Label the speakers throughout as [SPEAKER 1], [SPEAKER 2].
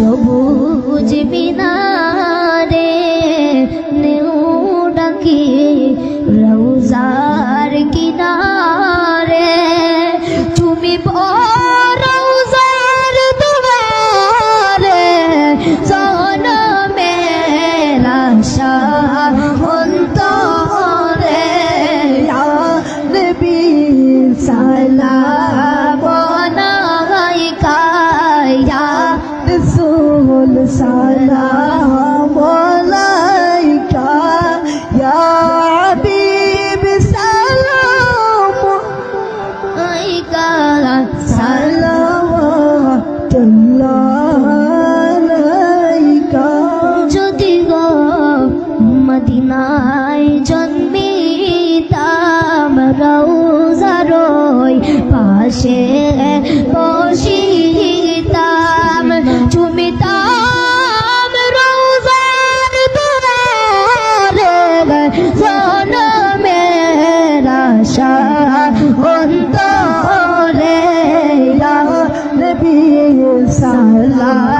[SPEAKER 1] সবুজ মিনারে নেউ ডাকে রৌজার কিনা পাশে বসিতাম চুমিতাম রোজার দুয়ারে জনমের আশা। অন্তরে সালা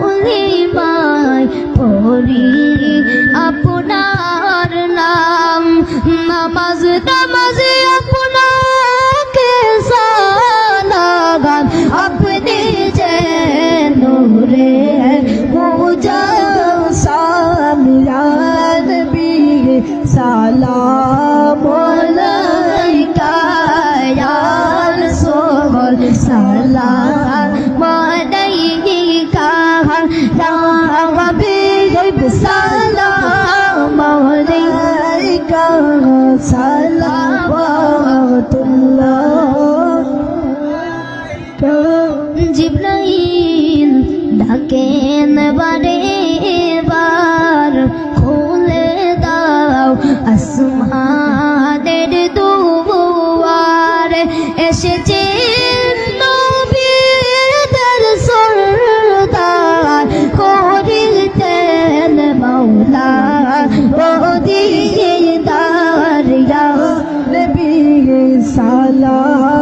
[SPEAKER 1] কলিমায় পড়ি। আপনার নাম নামাজ নামাজ साम सन সালা